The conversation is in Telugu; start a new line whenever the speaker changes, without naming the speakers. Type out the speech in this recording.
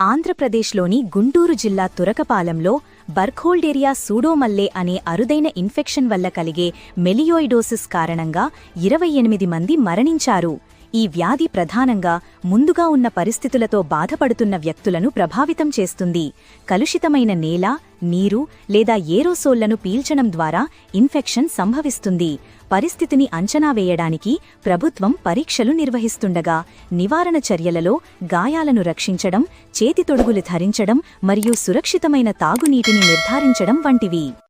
ఆంధ్రప్రదేశ్లోని గుంటూరు జిల్లా తురకపాలెంలో బర్ఖోల్డేరియా సూడోమల్లే అనే అరుదైన ఇన్ఫెక్షన్ వల్ల కలిగే మెలియోయిడోసిస్ కారణంగా ఇరవై ఎనిమిది మంది మరణించారు. ఈ వ్యాధి ప్రధానంగా ముందుగా ఉన్న పరిస్థితులతో బాధపడుతున్న వ్యక్తులను ప్రభావితం చేస్తుంది. కలుషితమైన నేల నీరు లేదా ఏరోసోళ్ళను పీల్చడం ద్వారా ఇన్ఫెక్షన్ సంభవిస్తుంది. పరిస్థితిని అంచనా వేయడానికి ప్రభుత్వం పరీక్షలు నిర్వహిస్తుండగా నివారణ చర్యలలో గాయాలను రక్షించడం చేతితొడుగులు ధరించడం మరియు సురక్షితమైన తాగునీటిని నిర్ధారించడం వంటివి.